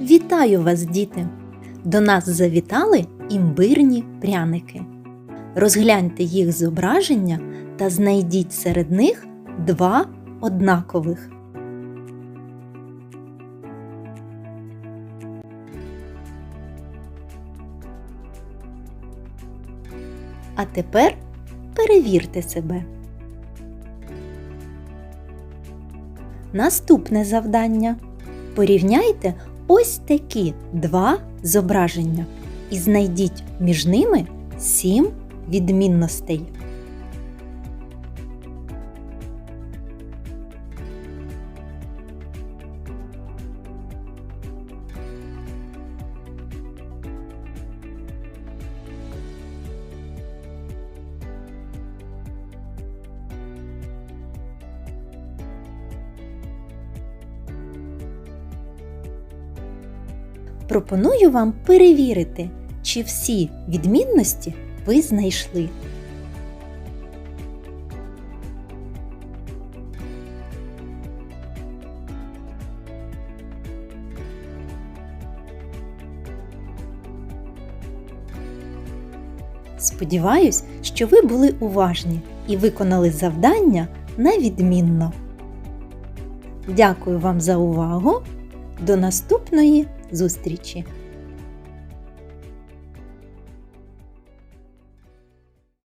Вітаю вас, діти! До нас завітали імбирні пряники. Розгляньте їх зображення та знайдіть серед них два однакових. А тепер перевірте себе. Наступне завдання. Порівняйте ось такі два зображення і знайдіть між ними сім відмінностей. Пропоную вам перевірити, чи всі відмінності ви знайшли. Сподіваюсь, що ви були уважні і виконали завдання на відмінно. Дякую вам за увагу! До наступної зустрічі!